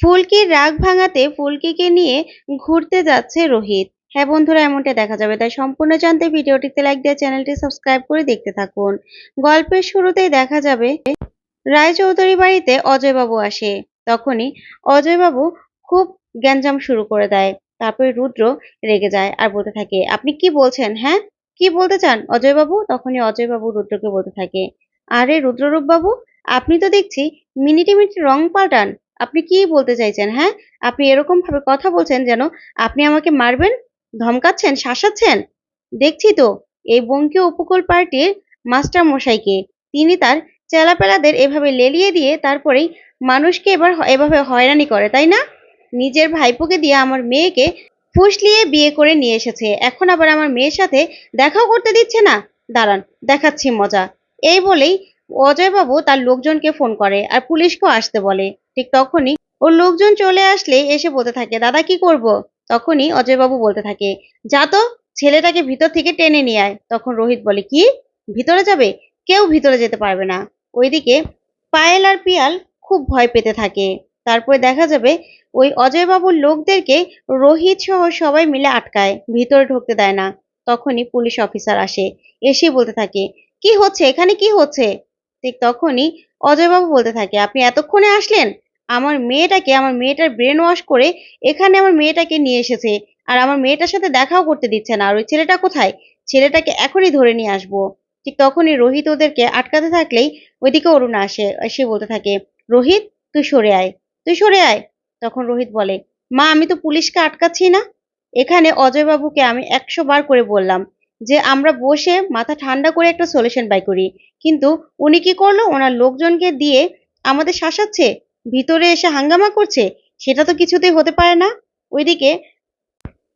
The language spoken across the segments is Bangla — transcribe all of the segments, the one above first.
ফুলকির রাগ ভাঙাতে ফুলকিকে নিয়ে ঘুরতে যাচ্ছে রোহিত। হ্যাঁ বন্ধুরা এমনটা দেখা যাবে। তাই সম্পূর্ণ জানতে ভিডিওটিতে লাইক দিয়ে চ্যানেলটি সাবস্ক্রাইব করে দেখতে থাকুন। গল্পের শুরুতেই দেখা যাবে, রায়চৌধুরী বাড়িতে অজয়বাবু আসে। তখনই অজয়বাবু খুব গ্যাঞ্জাম শুরু করে দেয়। তারপরে রুদ্র রেগে যায় আর বলতে থাকে, আপনি কি বলছেন হ্যাঁ? কি বলতে চান অজয়বাবু? তখনই অজয়বাবু রুদ্রকে বলতে থাকে, আরে রুদ্ররূপ বাবু আপনি তো দেখছি মিনিটে মিনিটে রং পাল্টান। আপনি কি বলতে চাইছেন হ্যাঁ? আপনি এরকম ভাবে কথা বলছেন যেন আপনি আমাকে মারবেন, ধমকাচ্ছেন, শাসাচ্ছেন? দেখছি তো, এই বঙ্কীয় উপকূল পার্টির মাস্টার মশাইকে। তিনি তার চেলাপেলাদের এভাবে লেলিয়ে দিয়ে তারপরেই মানুষকে এবার এভাবে হয়রানি করে, তাই না? নিজের ভাইপোকে দিয়ে আমার মেয়েকে ফুসলিয়ে বিয়ে করে নিয়ে এসেছে। এখন আবার আমার মেয়ের সাথে দেখাও করতে দিচ্ছে না? দাঁড়ান, দেখাচ্ছি মজা। এই বলেই অজয়বাবু তার লোকজনকে ফোন করে আর পুলিশকেও আসতে বলে। ঠিক তখনই ওর লোকজন চলে আসলে এসে বলতে থাকে, দাদা, কি করব? তখনই অজয়বাবু বলতে থাকে, যা তো, ছেলেটাকে ভিতর থেকে টেনে নিয়ে আয়। তখন রোহিত বলে, কি? ভিতরে যাবে? কেউ ভিতরে যেতে পারবে না। ওইদিকে পায়েল আর পিয়াল খুব ভয় পেতে থাকে। তারপরে দেখা যাবে ওই অজয়বাবুর লোকদেরকে রোহিত সহ সবাই মিলে আটকায়, ভিতরে ঢুকতে দেয় না। তখনই পুলিশ অফিসার আসে, এসে বলতে থাকে, কি হচ্ছে? এখানে কি হচ্ছে? ঠিক তখনই অজয়বাবু বলতে থাকে, আপনি এতক্ষণে আসলেন? আমার মেয়েটাকে, আমার মেয়েটার ব্রেন ওয়াশ করে এখানে আমার মেয়েটাকে নিয়ে এসেছে। আর আমার মেয়েটার সাথে দেখাও করতে দিচ্ছে না। আর ওই ছেলেটা কোথায়? ছেলেটাকে এখনই ধরে নিয়ে আসব। ঠিক তখনই রোহিত ওদেরকে আটকাতে থাকলেই ওইদিকে অরুণা আসে, এসে বলতে থাকে, রোহিত, তুই সরে আয়। তুই সরে আয়। তখন রোহিত বলে, মা, আমি তো পুলিশকে আটকাচ্ছি না। এখানে অজয়বাবুকে আমি একশো বার করে বললাম যে আমরা বসে মাথা ঠান্ডা করে একটা সলিউশন বাই করি। কিন্তু উনি কি করল? ওনার লোকজনকে দিয়ে আমাদের শাসাচ্ছে? ভিতরে এসে হাঙ্গামা করছে, সেটা তো কিছুতেই হতে পারে না। ওইদিকে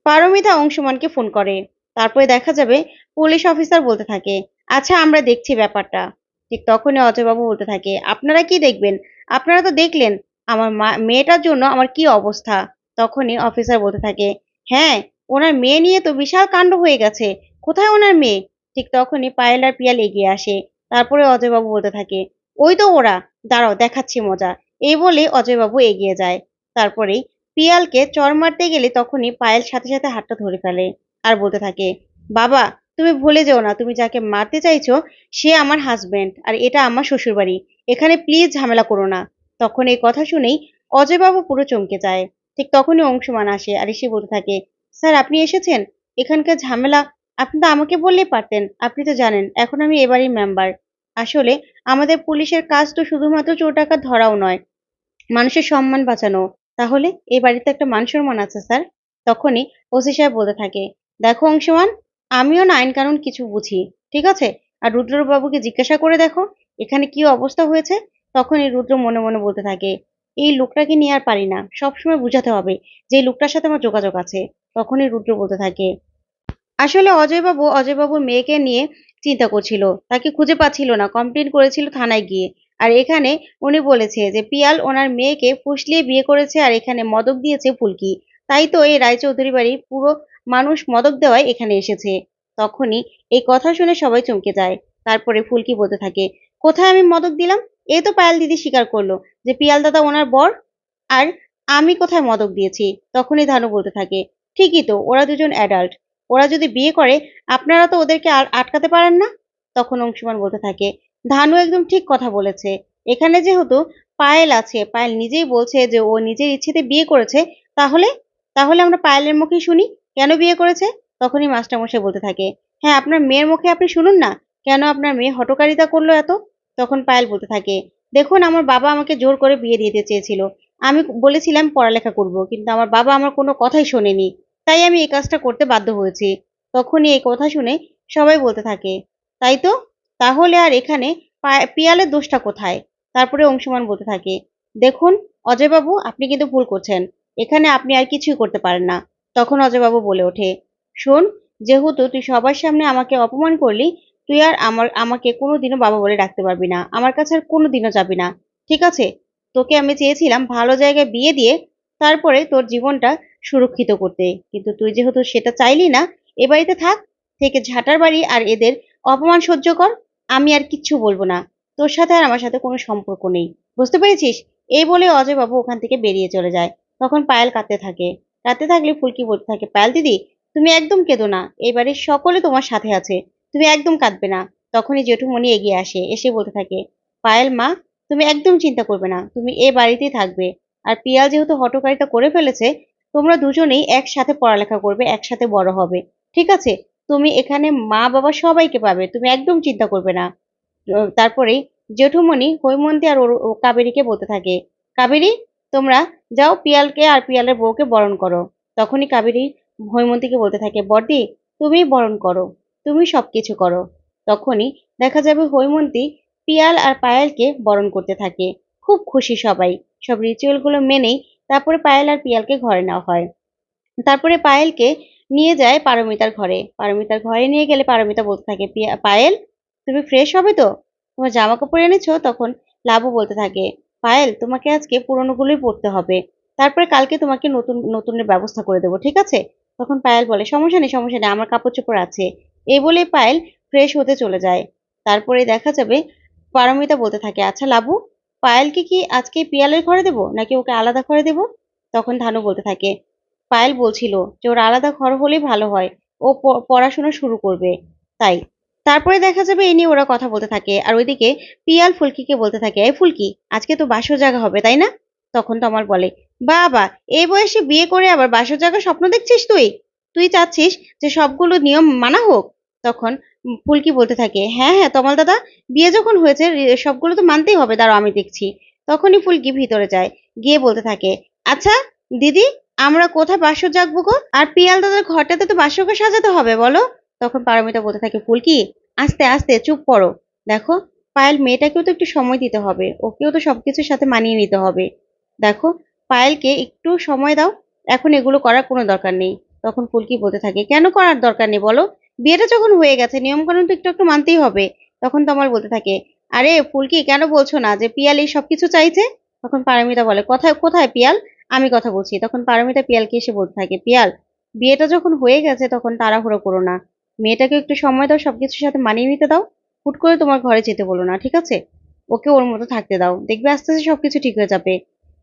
পারমিতা অংশমানকে ফোন করে। তারপরে দেখা যাবে পুলিশ অফিসার বলতে থাকে আচ্ছা আমরা দেখছি ব্যাপারটা। ঠিক তখনই অজয়বাবু বলতে থাকে, আপনারা কি দেখবেন? আপনারা তো দেখলেন, আমার মেয়েটার জন্য আমার কি অবস্থা? তখনই অফিসার বলতে থাকে হ্যাঁ ওনার মেয়ে নিয়ে তো বিশাল কাণ্ড হয়ে গেছে। কোথায় ওনার মেয়ে? ঠিক তখনই পায়েল আর পিয়াল এগিয়ে আসে। তারপরে অজয়বাবু বলতে থাকে, ওই তো ওরা, দাঁড়াও, দেখাচ্ছি মজা। এই বলে অজয়বাবু এগিয়ে যায়। তারপরেই পিয়ালকে চর মারতে গেলে তখনই পায়েল সাথে সাথে হাতটা ধরে ফেলে আর বলতে থাকে, বাবা, তুমি ভুলে যেও না, তুমি যাকে মারতে চাইছো, সে আমার হাজবেন্ড আর এটা আমার শ্বশুরবাড়ি। এখানে প্লিজ ঝামেলা করো না। তখন এই কথা শুনেই অজয়বাবু পুরো চমকে যায়। ঠিক তখনই অংশমান আসে আর এসে বলতে থাকে, স্যার, আপনি এসেছেন? এখানকার ঝামেলা, আপনি তো আমাকে বললেই পারতেন। আপনি তো জানেন, এখন আমি এবারই মেম্বার আসলে আমাদের পুলিশের কাজ তো শুধুমাত্র চোর টাকা ধরাও নয় মানুষের সম্মান বাঁচানো। তাহলে এই বাড়িতে একটা মান সম্মান আছে, স্যার। তখনই ওসি সাহেব বলতে থাকে, দেখো অংশমান, আমিও না আইন কানুন কিছু বুঝি, ঠিক আছে? আর রুদ্রবাবুকে জিজ্ঞাসা করে দেখো, এখানে কি অবস্থা হয়েছে? তখনই রুদ্র মনে মনে বলতে থাকে, এই লোকটাকে নিয়ে আর পারি না, সবসময় বুঝাতে হবে যে এই লোকটার সাথে আমার যোগাযোগ আছে। তখনই রুদ্র বলতে থাকে, আসলে অজয়বাবু অজয়বাবুর মেয়েকে নিয়ে চিন্তা করছিল, তাকে খুঁজে পাচ্ছিল না কমপ্লেন করেছিল থানায় গিয়ে। আর এখানে উনি বলেছে যে, পিয়াল ওনার মেয়েকে ফুসলিয়ে বিয়ে করেছে আর এখানে মদক দিয়েছে ফুলকি। তাই তো এই রায়চৌধুরী বাড়ি পুরো মানুষ মদক দেওয়ায় এখানে এসেছে। তখনই এই কথা শুনে সবাই চমকে যায়। তারপরে ফুলকি বলতে থাকে, কোথায় আমি মদক দিলাম? এই তো পায়াল দিদি স্বীকার করল যে, পিয়াল দাদা ওনার বর আর আমি কোথায় মদক দিয়েছি। তখনই ধানু বলতে থাকে, ঠিকই তো, ওরা দুজন অ্যাডাল্ট ওরা যদি বিয়ে করে, আপনারা তো ওদেরকে আর আটকাতে পারেন না? তখন অংশুমান বলতে থাকে ধানু একদম ঠিক কথা বলেছে। এখানে যেহেতু পায়েল আছে, পায়েল নিজেই বলছে যে ও নিজের ইচ্ছেতে বিয়ে করেছে, তাহলে তাহলে আমরা পায়েলের মুখে শুনি। কেন বিয়ে করেছে? তখনই মাস্টারমশাই বলতে থাকে হ্যাঁ আপনার মেয়ের মুখে আপনি শুনুন না। কেন আপনার মেয়ে হটকারিতা করল এত? তখন পায়েল বলতে থাকে, দেখুন, আমার বাবা আমাকে জোর করে বিয়ে দিতে চেয়েছিল। আমি বলেছিলাম পড়ালেখা করব, কিন্তু আমার বাবা আমার কোনো কথাই শোনেনি। তাই আমি এই কাজটা করতে বাধ্য হয়েছি। তখনই এই কথা শুনে সবাই বলতে থাকে, তাই তো? তাহলে আর এখানে পিয়ালের দোষটা কোথায়? তারপরে অংশমান বলতে থাকে, দেখুন, অজয়বাবু, আপনি কিন্তু ভুল করছেন। এখানে আপনি আর কিছুই করতে পারেন না। তখন অজয়বাবু বলে ওঠে, শোন, যেহেতু তুই সবার সামনে আমাকে অপমান করলি, তুই আর আমার, আমাকে কোনোদিনও বাবা বলে ডাকতে পারবি না। আমার কাছে আর কোনোদিনও যাবি না। ঠিক আছে? তোকে আমি চেয়েছিলাম ভালো জায়গায় বিয়ে দিয়ে তারপরে তোর জীবনটা সুরক্ষিত করতে। কিন্তু তুই যেহেতু সেটা চাইলি না, এ বাড়িতে থাক, থেকে ঝাঁটার বাড়ি আর এদের অপমান সহ্য কর। আমি আর কিচ্ছু বলব না। তোর সাথে আর আমার সাথে কোনো সম্পর্ক নেই। বুঝতে পেরেছিস? এই বলে অজয়বাবু ওখান থেকে বেরিয়ে চলে যায়। তখন পায়েল কাঁদতে থাকে। কাঁদতে থাকলে ফুলকি বলতে থাকে। পায়েল, দিদি, তুমি একদম কেঁদো না। এই বাড়ির সকলে তোমার সাথে আছে। তুমি একদম কাঁদবে না। তখনই জেঠুমণি এগিয়ে আসে। এসে বলতে থাকে, পায়েল, মা, তুমি একদম চিন্তা করবে না। তুমি এ বাড়িতেই থাকবে। আর পিয়াল যেহেতু হটকারিতা করে ফেলেছে, তোমরা দুজনেই একসাথে পড়ালেখা করবে, একসাথে বড় হবে। ঠিক আছে? তুমি এখানে মা, বাবা সবাইকে পাবে, তুমি একদম চিন্তা করবে না। তারপরে জেঠুমণি হৈমন্তী আর ওর- কাবেরীকে বলতে থাকে, কাবেরী, তোমরা যাও পিয়ালকে আর পিয়ালের বউকে বরণ করো। তখনই কাবেরী হৈমন্তীকে বলতে থাকে বর্দি তুমি বরণ করো, তুমি সব কিছু করো। তখনই দেখা যাবে হৈমন্তী পিয়াল আর পায়েলকে বরণ করতে থাকে। খুব খুশি সবাই, সব রিচুয়ালগুলো মেনেই তারপরে পায়েল আর পিয়ালকে ঘরে নেওয়া হয়। তারপরে পায়েলকে নিয়ে যায় পারমিতার ঘরে। পারমিতার ঘরে নিয়ে গেলে পারমিতা বলতে থাকে, "পিয়া- পায়েল, তুমি ফ্রেশ হবে তো? তোমার জামা কাপড় এনেছো? তখন লাবু বলতে থাকে, পায়েল, তোমাকে আজকে পুরোনোগুলোই পরতে হবে। তারপরে কালকে তোমাকে নতুন, নতুনের ব্যবস্থা করে দেবো, ঠিক আছে? তখন পায়েল বলে, সমস্যা নেই সমস্যা নেই, আমার কাপড় চোপড় আছে। এই বলে পায়েল ফ্রেশ হতে চলে যায়। তারপরে দেখা যাবে পারমিতা বলতে থাকে আচ্ছা লাবু, পায়েলকে কি আজকে পিয়ালের ঘরে দেবো নাকি ওকে আলাদা ঘরে দেবো? তখন ধানু বলতে থাকে পায়েল বলছিল যে ওর আলাদা ঘর হলেই ভালো হয়, ও পড়াশোনা শুরু করবে, তাই। তারপরে দেখা যাবে এই নিয়ে ওরা কথা বলতে থাকে, আর ওইদিকে পিয়াল ফুলকিকে বলতে থাকে, এই ফুলকি, আজকে তো বাসর জায়গা হবে, তাই না? তখন তমাল বলে, বাবা, এই বয়সে বিয়ে করে আবার বাসর জায়গা স্বপ্ন দেখছিস তুই? তুই চাচ্ছিস যে সবগুলো নিয়ম মানা হোক? তখন ফুলকি বলতে থাকে হ্যাঁ হ্যাঁ তমাল দাদা, বিয়ে যখন হয়েছে সবগুলো তো মানতেই হবে, দাঁড়াও আমি দেখছি। তখনই ফুলকি ভিতরে যায়, গিয়ে বলতে থাকে আচ্ছা দিদি আমরা কোথায় বাসর জাগবো গো? আর পিয়াল দাদার ঘরটাতে তো বাসরকে সাজাতে হবে, বলো? তখন পারমিতা বলতে থাকে, ফুলকি, আস্তে আস্তে, চুপ করো। দেখো, পায়েল মেয়েটাকেও তো একটু সময় দিতে হবে, ওকেও তো সবকিছুর সাথে মানিয়ে নিতে হবে। দেখো, পায়েলকে একটু সময় দাও, এখন এগুলো করার কোনো দরকার নেই। তখন ফুলকি বলতে থাকে, কেন করার দরকার নেই, বলো? বিয়েটা যখন হয়ে গেছে নিয়ম কানুন তো একটু একটু মানতেই হবে। তখন তমাল বলতে থাকে, আরে ফুলকি, কেন বলছো না যে পিয়াল এই সবকিছু চাইছে? তখন পারমিতা বলে, কোথায় কোথায় পিয়াল? আমি কথা বলছি। তখন পারমিতা পিয়ালকে এসে বলতে থাকে, পিয়াল, বিয়েটা যখন হয়ে গেছে তখন তাড়াহুড়ো করো না। মেয়েটাকে একটু সময় দাও, সবকিছুর সাথে মানিয়ে নিতে দাও। হুট করে তোমার ঘরে যেতে বলো না, ঠিক আছে? ওকে ওর মতো থাকতে দাও। দেখবে আস্তে আস্তে সবকিছু ঠিক হয়ে যাবে।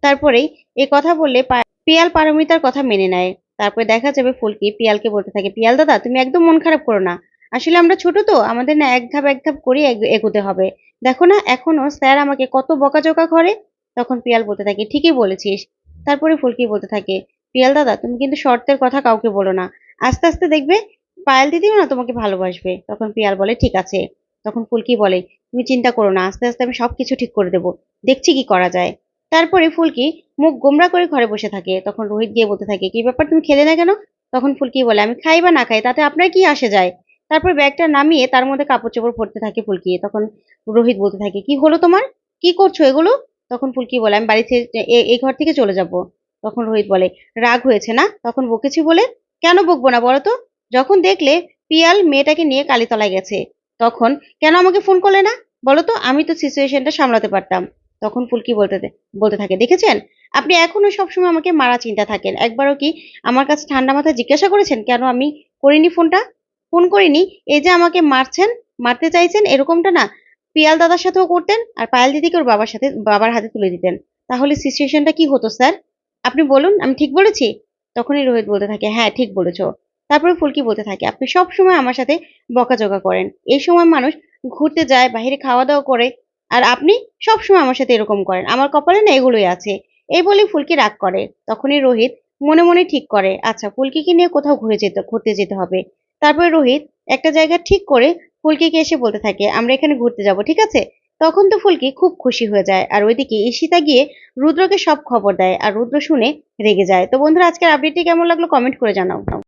তারপরেই এই কথা বললে পিয়াল পারমিতার কথা মেনে নেয়। তারপরে দেখা যাবে ফুলকি পিয়ালকে বলতে থাকে, পিয়াল দাদা, তুমি একদম মন খারাপ করো না। আসলে আমরা ছোট তো, আমাদের না এক ধাপ এক ধাপ করে এগোতে হবে। দেখো না, এখনও স্যার আমাকে কত বকাঝকা করে? তখন পিয়াল বলতে থাকে, ঠিকই বলেছিস। তারপরে ফুলকি বলতে থাকে, পিয়াল দাদা, তুমি কিন্তু শর্তের কথা কাউকে বলো না। আস্তে আস্তে দেখবে পায়েল দিদিও না তোমাকে ভালোবাসবে। তখন পিয়াল বলে, ঠিক আছে। তখন ফুলকি বলে, তুমি চিন্তা করো না, আস্তে আস্তে আমি সবকিছু ঠিক করে দেবো। দেখছি কি করা যায়। তারপরে ফুলকি মুখ গোমরা করে ঘরে বসে থাকে। তখন রোহিত গিয়ে বলতে থাকে, কি ব্যাপার, তুমি খেলে না কেন? তখন ফুলকি বলে, আমি খাই বা না খাই, তাতে আপনার কি আসে যায়? তারপর ব্যাগটা নামিয়ে তার মধ্যে কাপড় চোপড় ভরতে থাকে ফুলকি। তখন রোহিত বলতে থাকে, কি হলো তোমার? কি করছ এগুলো? তখন ফুলকি বলে, আমি বাড়ি থেকে এ- এই ঘর থেকে চলে যাব। তখন রোহিত বলে, রাগ হয়েছে না? তখন বকেছি বলে, কেন বকবো না বলো তো? যখন দেখলে পিয়াল মেয়েটাকে নিয়ে কালীতলায় গেছে, তখন, কেন আমাকে ফোন করলে না? বলো তো, আমি তো সিচুয়েশনটা সামলাতে পারতাম। তখন ফুলকি বলতে বলতে থাকে, দেখেছেন? আপনি এখনও সবসময় আমাকে মারা চিন্তা থাকেন। একবারও কি আমার কাছে ঠান্ডা মাথায় জিজ্ঞাসা করেছেন, কেন আমি করিনি ফোনটা ফোন করিনি? এই যে আমাকে মারছেন, মারতে চাইছেন, এরকমটা না? পিয়াল দাদার সাথেও করতেন আর পায়াল দিদিকে ওর বাবার সাথে, বাবার হাতে তুলে দিতেন। তাহলে সিচুয়েশনটা কি হতো, স্যার? আপনি বলুন, আমি ঠিক বলেছি? তখনই রোহিত বলতে থাকে হ্যাঁ ঠিক বলেছ। তারপরে ফুলকি বলতে থাকে, আপনি সব সময় আমার সাথে বকাঝকা করেন। এই সময় মানুষ ঘুরতে যায় বাইরে খাওয়া দাওয়া করে, আর আপনি সব সময় আমার সাথে এরকম করেন। আমার কপালে না এগুলোই আছে। এই বলে ফুলকি রাগ করে। তখনই রোহিত মনে মনে ঠিক করে আচ্ছা ফুলকিকে নিয়ে কোথাও ঘুরে যেতে, ঘুরতে যেতে হবে। তারপরে রোহিত একটা জায়গা ঠিক করে ফুলকিকে এসে বলতে থাকে, আমরা এখানে ঘুরতে যাব, ঠিক আছে? তখন তো ফুলকি খুব খুশি হয়ে যায় আর ওইদিকে ঈশিতা গিয়ে রুদ্রকে সব খবর দেয় আর রুদ্র শুনে রেগে যায়। তো বন্ধুরা, আজকের আপডেটটি কেমন লাগল? কমেন্ট করে জানাও।